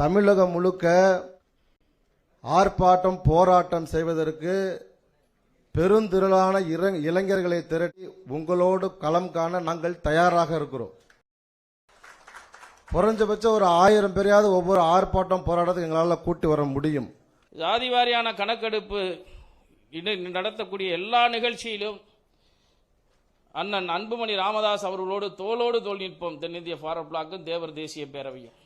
தமிழகம் முழுக்க ஆர்ப்பாட்டம் போராட்டம் செய்வதற்கு பெருந்திரளான இளைஞர்களை திரட்டி உங்களோடு களம் காண நாங்கள் தயாராக இருக்கிறோம். குறைஞ்சபட்சம் ஒரு ஆயிரம் பேரையாவது ஒவ்வொரு ஆர்ப்பாட்டம் போராட்டத்துக்கு எங்களால் கூட்டி வர முடியும். ஜாதி வாரியான கணக்கெடுப்பு நடத்தக்கூடிய எல்லா நிகழ்ச்சியிலும் அண்ணன் அன்புமணி ராமதாஸ் அவர்களோடு தோளோடு தோல் நிற்போம். தென்னிந்திய ஃபாரர் பிளாக்கும் தேவர் தேசிய பேரவையும்.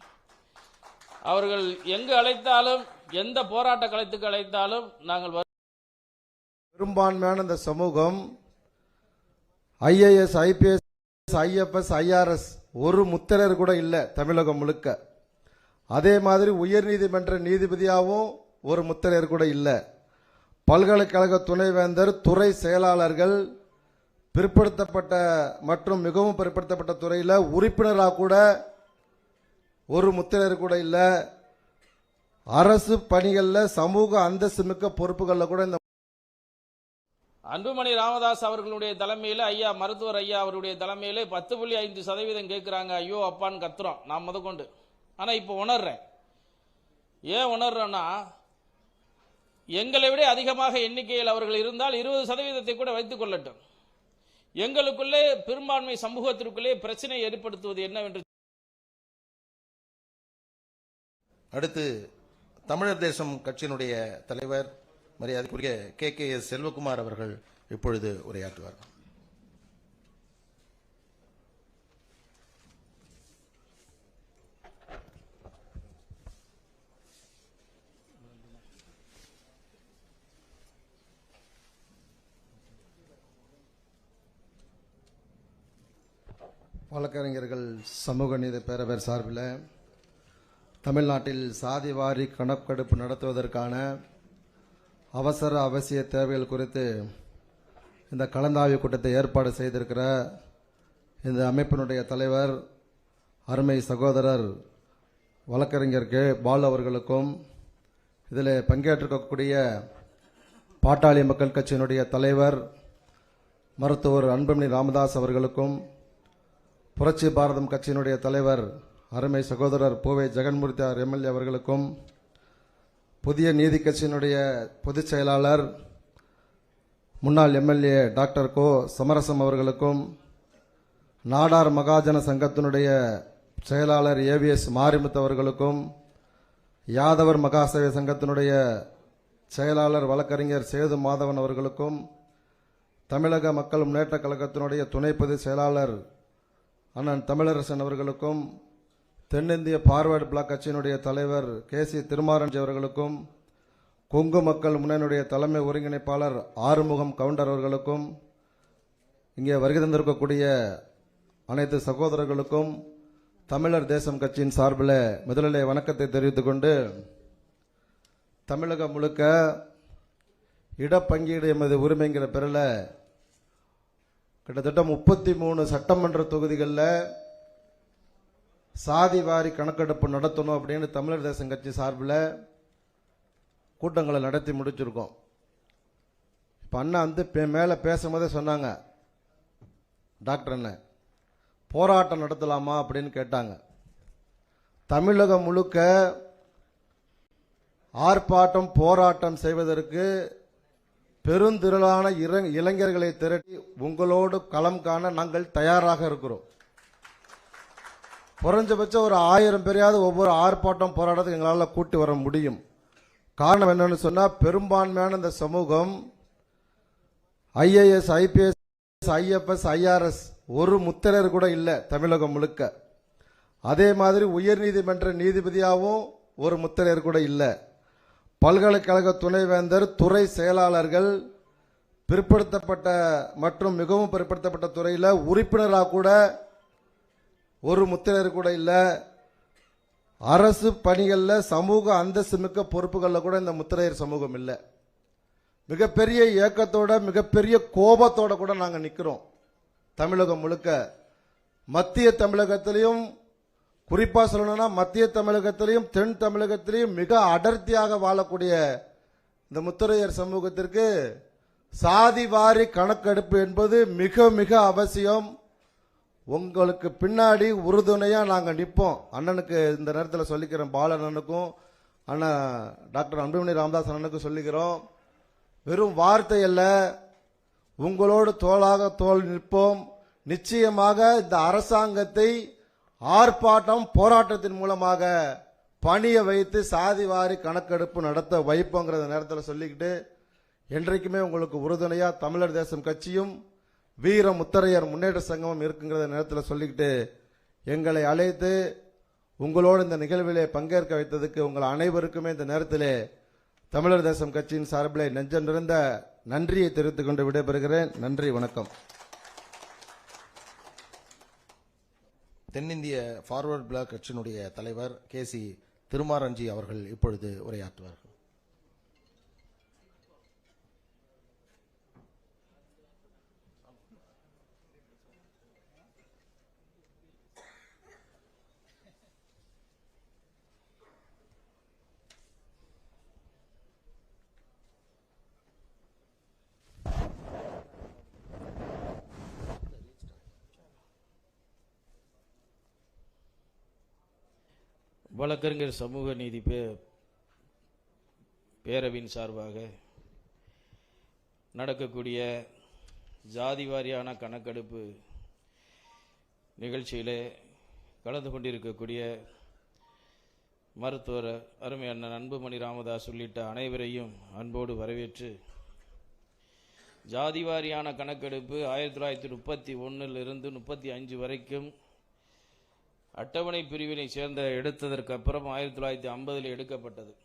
அவர்கள் எங்கு அழைத்தாலும் எந்த போராட்ட களத்துக்கு அழைத்தாலும் நாங்கள் பெரும்பான்மையான இந்த சமூகம் ஐஏஎஸ் ஐபிஎஸ் ஐஎஃப்எஸ் ஐஆர்எஸ் ஒரு முத்திரர் கூட இல்லை தமிழகம் முழுக்க. அதே மாதிரி உயர்நீதிமன்ற நீதிபதியாகவும் ஒரு முத்திரையர் கூட இல்லை. பல்கலைக்கழக துணைவேந்தர் துறை செயலாளர்கள் பிற்படுத்தப்பட்ட மற்றும் மிகவும் பிற்படுத்தப்பட்ட துறையில் உறுப்பினராக கூட ஒரு முத்திரர் கூட இல்லை. அரசு பணிகளில் சமூக அந்தஸ்து மிக்க பொறுப்புகளில் கூட இந்த அன்புமணி ராமதாஸ் அவர்களுடைய தலைமையில் ஐயா மருத்துவர் ஐயா அவருடைய தலைமையில் பத்து புள்ளி ஐந்து சதவீதம் கேட்குறாங்க ஐயோ அப்பான்னு கத்துறோம். நான் முதற்கொண்டு ஆனால் இப்போ உணர்றேன். ஏன் உணர்றேன்னா எங்களை விட அதிகமாக எண்ணிக்கையில் அவர்கள் இருந்தால் இருபது சதவீதத்தை கூட வைத்துக் கொள்ளட்டும். எங்களுக்குள்ளே பெரும்பான்மை சமூகத்திற்குள்ளே பிரச்சனை ஏற்படுத்துவது என்னவென்று அடுத்து தமிழர் தேசம் கட்சியினுடைய தலைவர் மரியாதைக்குரிய கே கே எஸ் செல்வகுமார் அவர்கள் இப்பொழுது உரையாற்றுவார். வழக்கறிஞர்கள் சமூக நீதி பேரவர் சார்பில் தமிழ்நாட்டில் சாதி வாரி கணக்கெடுப்பு நடத்துவதற்கான அவசர அவசிய தேவைகள் குறித்து இந்த கலந்தாய்வு கூட்டத்தை ஏற்பாடு செய்திருக்கிற இந்த அமைப்பினுடைய தலைவர் அருமை சகோதரர் வழக்கறிஞர் கே. பால் அவர்களுக்கும் இதில் பங்கேற்றிருக்கக்கூடிய பாட்டாளி மக்கள் கட்சியினுடைய தலைவர் மருத்துவர் அன்புமணி ராமதாஸ் அவர்களுக்கும் புரட்சி பாரதம் கட்சியினுடைய தலைவர் அருமை சகோதரர் பூவை ஜெகன்மூர்த்தியார் எம்எல்ஏ அவர்களுக்கும் புதிய நீதி கட்சியினுடைய பொதுச் செயலாளர் முன்னாள் எம்எல்ஏ டாக்டர் கோ சமரசம் அவர்களுக்கும் நாடார் மகாஜன சங்கத்தினுடைய செயலாளர் ஏவிஎஸ் மாரிமுத்து அவர்களுக்கும் யாதவர் மகாசேவை சங்கத்தினுடைய செயலாளர் வழக்கறிஞர் சேது மாதவன் அவர்களுக்கும் தமிழக மக்கள் முன்னேற்றக் கழகத்தினுடைய துணை பொதுச் செயலாளர் அண்ணன் தமிழரசன் அவர்களுக்கும் தென்னிந்திய பார்வர்டு பிளாக் கட்சியினுடைய தலைவர் கே சி திருமாரஞ்சி அவர்களுக்கும் கொங்கு மக்கள் முன்னணியுடைய தலைமை ஒருங்கிணைப்பாளர் ஆறுமுகம் கவுண்டர் அவர்களுக்கும் இங்கே வருகை தந்திருக்கக்கூடிய அனைத்து சகோதரர்களுக்கும் தமிழர் தேசம் கட்சியின் சார்பில் முதலிலே வணக்கத்தை தெரிவித்துக் கொண்டு தமிழகம் முழுக்க இடப்பங்கீடு எமது உரிமைங்கிற பிறல கிட்டத்தட்ட முப்பத்தி மூணு சட்டமன்ற தொகுதிகளில் சாதி வாரி கணக்கெடுப்பு நடத்தணும் அப்படின்னு தமிழர் தேசம் கட்சி சார்பில் கூட்டங்களை நடத்தி முடிச்சிருக்கோம். இப்போ அண்ணா வந்து பே- மேலே பேசும்போதே சொன்னாங்க. டாக்டர் அண்ணன் போராட்டம் நடத்தலாமா அப்படின்னு கேட்டாங்க. தமிழகம் முழுக்க ஆர்ப்பாட்டம் போராட்டம் செய்வதற்கு பெருந்திரளான இளைஞர்களை திரட்டி உங்களோடு களம் காண நாங்கள் தயாராக இருக்கிறோம். குறைஞ்சபட்சம் ஒரு ஆயிரம் பேரையாவது ஒவ்வொரு ஆர்ப்பாட்டம் போராட்டத்துக்கு எங்களால் கூட்டி வர முடியும். காரணம் என்னன்னு சொன்னால் பெரும்பான்மையான இந்த சமூகம் ஐஏஎஸ் ஐபிஎஸ் ஐஎஃப்எஸ் ஐஆர்எஸ் ஒரு முத்திரர் கூட இல்லை தமிழகம் முழுக்க. அதே மாதிரி உயர்நீதிமன்ற நீதிபதியாகவும் ஒரு முத்திரையர் கூட இல்லை. பல்கலைக்கழக துணைவேந்தர் துறை செயலாளர்கள் பிற்படுத்தப்பட்ட மற்றும் மிகவும் பிற்படுத்தப்பட்ட துறையில் உறுப்பினராக கூட ஒரு முத்திரையர் கூட இல்லை. அரசு பணிகளில் சமூக அந்தஸ்து மிக்க பொறுப்புகளில் கூட இந்த முத்திரையர் சமூகம் இல்லை. மிகப்பெரிய இயக்கத்தோட மிகப்பெரிய கோபத்தோட கூட நாங்கள் நிற்கிறோம் தமிழகம் முழுக்க. மத்திய தமிழகத்திலையும் குறிப்பாக சொல்லணும்னா மத்திய தமிழகத்திலையும் தென் தமிழகத்திலையும் மிக அடர்த்தியாக வாழக்கூடிய இந்த முத்திரையர் சமூகத்திற்கு சாதி வாரி கணக்கெடுப்பு என்பது மிக மிக அவசியம். உங்களுக்கு பின்னாடி உறுதுணையாக நாங்கள் நிற்போம் அண்ணனுக்கு இந்த நேரத்தில் சொல்லிக்கிறோம் பால அண்ணனுக்கும் அண்ணன் டாக்டர் அன்புமணி ராமதாஸ் அண்ணனுக்கும் சொல்லிக்கிறோம். வெறும் வார்த்தை அல்ல உங்களோடு தோளாக தோல் நிற்போம். நிச்சயமாக இந்த அரசாங்கத்தை ஆர்ப்பாட்டம் போராட்டத்தின் மூலமாக பணிய வைத்து சாதி வாரி கணக்கெடுப்பு நடத்த வைப்போங்கிற நேரத்தில் சொல்லிக்கிட்டு என்றைக்குமே உங்களுக்கு உறுதுணையாக தமிழர் தேசம் கட்சியும் வீர முத்தரையர் முன்னேற்ற சங்கமம் இருக்குங்கிற நேரத்தில் சொல்லிக்கிட்டு எங்களை அழைத்து உங்களோடு இந்த நிகழ்விலே பங்கேற்க வைத்ததுக்கு உங்கள் அனைவருக்குமே இந்த நேரத்திலே தமிழர் தேசம் கட்சியின் சார்பில் நெஞ்சம் நிறைந்த நன்றியை தெரிவித்துக் கொண்டு விடைபெறுகிறேன். நன்றி வணக்கம். தென்னிந்திய ஃபார்வர்ட் பிளாக் கட்சியினுடைய தலைவர் கே சி திருமாரஞ்சி அவர்கள் இப்பொழுது உரையாற்றுவார்கள். வழக்கறிஞர் சமூக நீதி பே பேரவின் சார்பாக நடக்கக்கூடிய ஜாதி வாரியான கணக்கெடுப்பு நிகழ்ச்சியிலே கலந்து கொண்டிருக்கக்கூடிய மருத்துவர் அருமை அண்ணன் அன்புமணி ராமதாஸ் உள்ளிட்ட அனைவரையும் அன்போடு வரவேற்று ஜாதி வாரியான கணக்கெடுப்பு ஆயிரத்தி தொள்ளாயிரத்தி முப்பத்தி ஒன்றிலிருந்து முப்பத்தி அஞ்சு வரைக்கும் அட்டவணை பிரிவினை சேர்ந்த எடுத்ததற்கு அப்புறம் ஆயிரத்தி தொள்ளாயிரத்தி ஐம்பதில் எடுக்கப்பட்டது.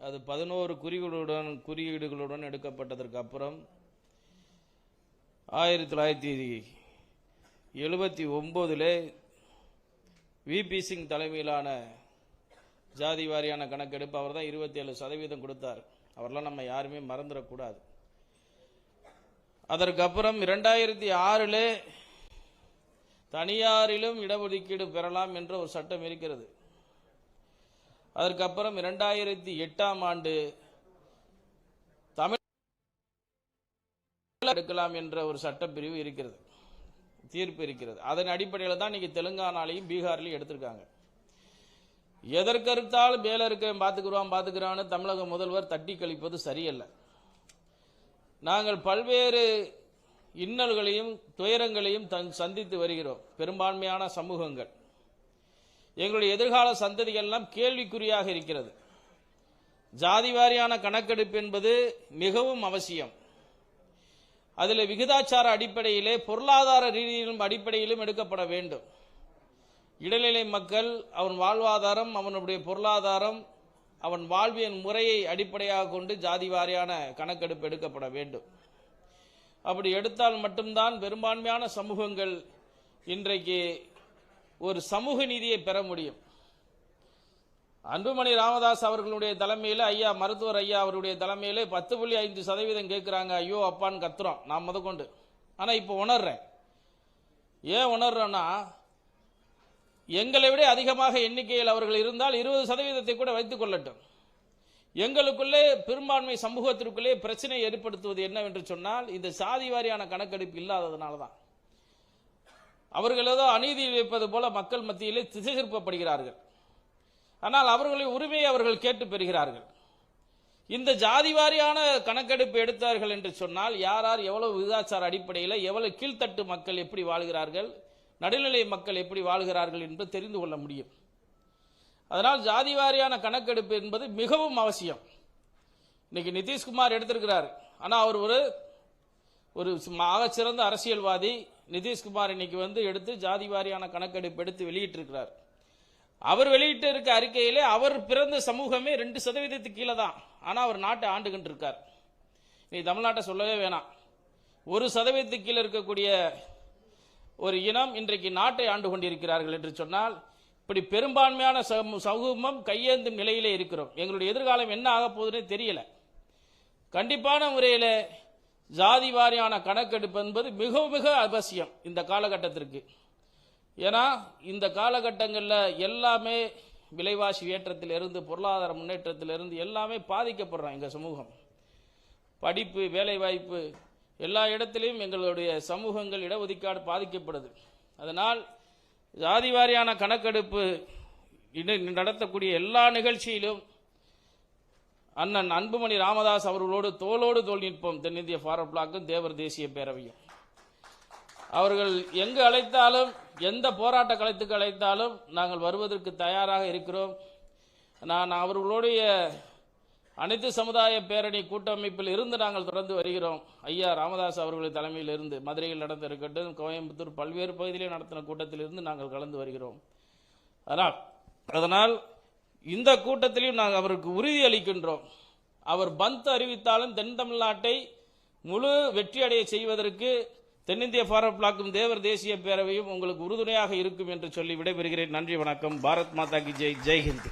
அது பதினோரு குறிகளுடன் குறியீடுகளுடன் எடுக்கப்பட்டதற்கு அப்புறம் ஆயிரத்தி தொள்ளாயிரத்தி எழுபத்தி ஒம்போதிலே விபி சிங் தலைமையிலான ஜாதி வாரியான கணக்கெடுப்பு அவர் தான் இருபத்தி ஏழு சதவீதம் கொடுத்தார். அவரெல்லாம் நம்ம யாருமே மறந்துடக்கூடாது. அதற்கப்புறம் இரண்டாயிரத்தி ஆறிலே தனியாரிலும் இடஒதுக்கீடு பெறலாம் என்ற ஒரு சட்டம் இருக்கிறது. அதற்கப்புறம் இரண்டாயிரத்தி எட்டாம் ஆண்டு தமிழ் எடுக்கலாம் என்ற ஒரு சட்டப்பிரிவு இருக்கிறது தீர்ப்பு இருக்கிறது. அதன் அடிப்படையில் தான் இன்னைக்கு தெலுங்கானாலையும் பீகார்லையும் எடுத்திருக்காங்க. எதற்கறுத்தாலும் மேல இருக்க பாத்துக்கிறோம் பார்த்துக்கிறான்னு தமிழக முதல்வர் தட்டி கழிப்பது சரியல்ல. நாங்கள் பல்வேறு இன்னல்களையும் துயரங்களையும் தன் சந்தித்து வருகிறோம். பெரும்பான்மையான சமூகங்கள். எங்களுடைய எதிர்கால சந்ததிகள் எல்லாம் கேள்விக்குறியாக இருக்கிறது. ஜாதி வாரியான கணக்கெடுப்பு என்பது மிகவும் அவசியம். அதில் விகிதாச்சார அடிப்படையிலே பொருளாதார ரீதியிலும் அடிப்படையிலும் எடுக்கப்பட வேண்டும். இடைநிலை மக்கள் அவன் வாழ்வாதாரம் அவனுடைய பொருளாதாரம் அவன் வாழ்வியின் முறையை அடிப்படையாக கொண்டு ஜாதி வாரியான கணக்கெடுப்பு எடுக்கப்பட வேண்டும். அப்படி எடுத்தால் மட்டும்தான் பெரும்பான்மையான சமூகங்கள் இன்றைக்கு ஒரு சமூக நீதியை பெற முடியும். அன்புமணி ராமதாஸ் அவர்களுடைய தலைமையில் ஐயா மருத்துவர் ஐயா அவருடைய தலைமையில் பத்து புள்ளி ஐந்து சதவீதம் கேட்குறாங்க ஐயோ அப்பான்னு கத்துறோம் நான் முதற்கொண்டு ஆனால் இப்போ உணர்றேன். ஏன் உணர்றேன்னா எங்களை விட அதிகமாக எண்ணிக்கையில் அவர்கள் இருந்தால் இருபது சதவீதத்தை கூட வைத்துக் கொள்ளட்டும். எங்களுக்குள்ளே பெரும்பான்மை சமூகத்திற்குள்ளே பிரச்சனை ஏற்படுத்துவது என்னவென்று சொன்னால் இந்த சாதி வாரியான கணக்கெடுப்பு இல்லாததுனால தான். அவர்கள் ஏதோ அநீதி வைப்பது போல மக்கள் மத்தியிலே திசை திருப்பப்படுகிறார்கள் ஆனால் அவர்களின் உரிமையை அவர்கள் கேட்டு பெறுகிறார்கள். இந்த ஜாதி வாரியான கணக்கெடுப்பு எடுத்தார்கள் என்று சொன்னால் யார் யார் எவ்வளவு விகிதாச்சார அடிப்படையில் எவ்வளவு கீழ்த்தட்டு மக்கள் எப்படி வாழ்கிறார்கள் நடுநிலை மக்கள் எப்படி வாழ்கிறார்கள் என்று தெரிந்து கொள்ள முடியும். அதனால் ஜாதி வாரியான கணக்கெடுப்பு என்பது மிகவும் அவசியம். இன்னைக்கு நிதிஷ்குமார் எடுத்திருக்கிறார். ஆனால் அவர் ஒரு ஒரு சிறந்த அரசியல்வாதி. நிதிஷ்குமார் இன்னைக்கு வந்து எடுத்து ஜாதி வாரியான கணக்கெடுப்பு எடுத்து வெளியிட்டிருக்கிறார். அவர் வெளியிட்டு இருக்க அறிக்கையிலே அவர் பிறந்த சமூகமே ரெண்டு சதவீதத்துக்கு கீழே தான். ஆனால் அவர் நாட்டை ஆண்டுகிட்டு இருக்கார் நீ தமிழ்நாட்டை சொல்லவே வேணாம். ஒரு சதவீதத்துக்கு கீழே இருக்கக்கூடிய ஒரு இனம் இன்றைக்கு நாட்டை ஆண்டு கொண்டிருக்கிறார்கள் என்று சொன்னால் இப்படி பெரும்பான்மையான சமூ- சமூகம் கையேந்தும் நிலையிலே இருக்கிறோம். எங்களுடைய எதிர்காலம் என்ன ஆக போகுதுன்னே தெரியல. கண்டிப்பான முறையில் ஜாதி வாரியான கணக்கெடுப்பு என்பது மிக மிக அவசியம் இந்த காலகட்டத்திற்கு. ஏன்னா இந்த காலகட்டங்களில் எல்லாமே விலைவாசி ஏற்றத்திலிருந்து பொருளாதார முன்னேற்றத்திலிருந்து எல்லாமே பாதிக்கப்படுறோம் எங்கள் சமூகம். படிப்பு வேலைவாய்ப்பு எல்லா இடத்திலையும் எங்களுடைய சமூகங்கள் இடஒதுக்கீடு பாதிக்கப்படுது. அதனால் ஜாதி வாரியான கணக்கெடுப்பு நடத்தக்கூடிய எல்லா நிகழ்ச்சியிலும் அண்ணன் அன்புமணி ராமதாஸ் அவர்களோடு தோளோடு தோல் நிற்போம். தென்னிந்திய ஃபாரவர்ட் பிளாக்கும் தேவர் தேசிய பேரவையும். அவர்கள் எங்கு அழைத்தாலும் எந்த போராட்ட களத்துக்கு அழைத்தாலும் நாங்கள் வருவதற்கு தயாராக இருக்கிறோம். நான் அவர்களுடைய அனைத்து சமுதாய பேரணி கூட்டமைப்பில் இருந்து நாங்கள் தொடர்ந்து வருகிறோம். ஐயா ராமதாஸ் அவர்கள் தலைமையில் இருந்து மதுரையில் நடந்த இருக்கட்டும் கோயம்புத்தூர் பல்வேறு பகுதிகளில் நடத்தின கூட்டத்திலிருந்து நாங்கள் கலந்து வருகிறோம். அதனால் அதனால் இந்த கூட்டத்திலையும் நாங்கள் அவருக்கு உறுதி அளிக்கின்றோம். அவர் பந்த் அறிவித்தாலும் தென் தமிழ்நாட்டை முழு வெற்றியடைய செய்வதற்கு தென்னிந்திய ஃபாரவர்ட் பிளாக்கும் தேவர் தேசிய பேரவையும் உங்களுக்கு உறுதுணையாக இருக்கும் என்று சொல்லி விடைபெறுகிறேன். நன்றி வணக்கம். பாரத் மாதா கி ஜெய். ஜெய்ஹிந்த்